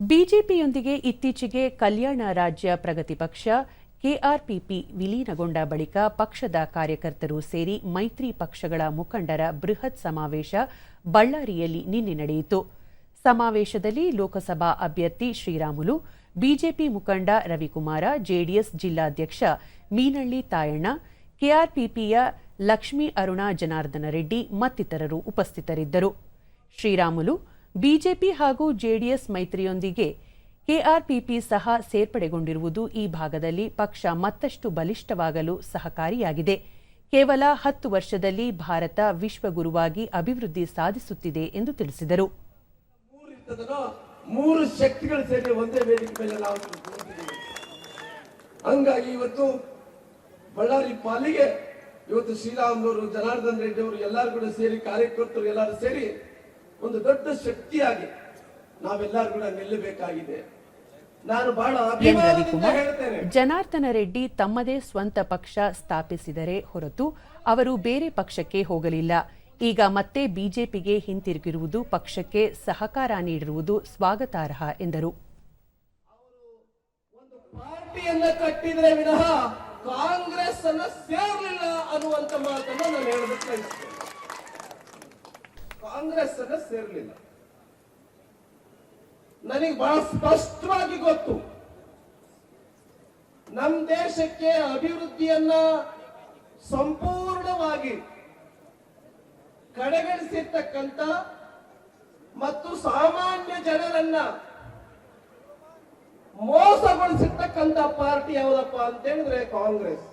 ಬಿಜೆಪಿಯೊಂದಿಗೆ ಇತ್ತೀಚೆಗೆ ಕಲ್ಯಾಣ ರಾಜ್ಯ ಪ್ರಗತಿ ಪಕ್ಷ, ಕೆಆರ್ಪಿಪಿ ವಿಲೀನಗೊಂಡ ಬಳಿಕ ಪಕ್ಷದ ಕಾರ್ಯಕರ್ತರು ಸೇರಿ ಮೈತ್ರಿ ಪಕ್ಷಗಳ ಮುಖಂಡರ ಬೃಹತ್ ಸಮಾವೇಶ ಬಳ್ಳಾರಿಯಲ್ಲಿ ನಿನ್ನೆ ನಡೆಯಿತು. ಸಮಾವೇಶದಲ್ಲಿ ಲೋಕಸಭಾ ಅಭ್ಯರ್ಥಿ ಶ್ರೀರಾಮುಲು, ಬಿಜೆಪಿ ಮುಖಂಡ ರವಿಕುಮಾರ, ಜೆಡಿಎಸ್ ಜಿಲ್ಲಾಧ್ಯಕ್ಷ ಮೀನಳ್ಳಿ ತಾಯಣ್ಣ, ಕೆಆರ್ಪಿಪಿಯ ಲಕ್ಷ್ಮೀ ಅರುಣಾ ಜನಾರ್ದನ ರೆಡ್ಡಿ ಮತ್ತಿತರರು ಉಪಸ್ಥಿತರಿದ್ದರು. ಶ್ರೀರಾಮುಲು ಬಿಜೆಪಿ ಹಾಗೂ ಜೆಡಿಎಸ್ ಮೈತ್ರಿಯೊಂದಿಗೆ ಕೆಆರ್ಪಿಪಿ ಸಹ ಸೇರ್ಪಡೆಗೊಂಡಿರುವುದು ಈ ಭಾಗದಲ್ಲಿ ಪಕ್ಷ ಮತ್ತಷ್ಟು ಬಲಿಷ್ಠವಾಗಲು ಸಹಕಾರಿಯಾಗಿದೆ. ಕೇವಲ ಹತ್ತು ವರ್ಷದಲ್ಲಿ ಭಾರತ ವಿಶ್ವಗುರುವಾಗಿ ಅಭಿವೃದ್ಧಿ ಸಾಧಿಸುತ್ತಿದೆ ಎಂದು ತಿಳಿಸಿದರು. ಮೂರು ಶಕ್ತಿಗಳು ಸೇರಿ ಒಂದೇ ವೇದಿಕೆ ಮೇಲೆ ನಾವು ಹಂಗಾಗಿ ಇವತ್ತು ಬಳ್ಳಾರಿ ಪಾಲಿಗೆ ಇವತ್ತು ಶ್ರೀರಾಮ್ನವರು ಜನಾರ್ದನ್ ರೆಡ್ಡಿ ಅವರು ಎಲ್ಲರೂ ಕೂಡ ಸೇರಿ ಕಾರ್ಯಕರ್ತರು ಎಲ್ಲರೂ ಸೇರಿ ಒಂದು ದೊಡ್ಡ ಶಕ್ತಿಯಾಗಿ ನಾವೆಲ್ಲರೂ ಕೂಡ ನಿಲ್ಲಬೇಕಾಗಿದೆ. ನಾನು ಬಹಳ ಜನಾರ್ದನ ರೆಡ್ಡಿ ತಮ್ಮದೇ ಸ್ವಂತ ಪಕ್ಷ ಸ್ಥಾಪಿಸಿದರೆ ಹೊರತು ಅವರು ಬೇರೆ ಪಕ್ಷಕ್ಕೆ ಹೋಗಲಿಲ್ಲ. ಈಗ ಮತ್ತೆ ಬಿಜೆಪಿಗೆ ಹಿಂತಿರುಗಿರುವುದು ಪಕ್ಷಕ್ಕೆ ಸಹಕಾರ ನೀಡಿರುವುದು ಸ್ವಾಗತಾರ್ಹ ಎಂದರು. ಒಂದು ಪಾರ್ಟಿಯನ್ನ ಕಟ್ಟಿದ್ರೆ ವಿನಃ ಕಾಂಗ್ರೆಸ್ ಅನ್ನ ಸೇರಲಿಲ್ಲ ಅನ್ನುವಂತ ಮಾತನ್ನು ನಾನು ಹೇಳಬೇಕು ಕಾಂಗ್ರೆಸ್ ಅನ್ನ ಸೇರಲಿಲ್ಲ. ನನಗೆ ಬಹಳ ಸ್ಪಷ್ಟವಾಗಿ ಗೊತ್ತು. ನಮ್ಮ ದೇಶಕ್ಕೆ ಅಭಿವೃದ್ಧಿಯನ್ನ ಸಂಪೂರ್ಣವಾಗಿ ಕಡೆಗಣಿಸಿರ್ತಕ್ಕಂಥ ಮತ್ತು ಸಾಮಾನ್ಯ ಜನರನ್ನ ಮೋಸಗೊಳಿಸಿರ್ತಕ್ಕಂಥ ಪಾರ್ಟಿ ಯಾವುದಪ್ಪ ಅಂತ ಹೇಳಿದ್ರೆ ಕಾಂಗ್ರೆಸ್.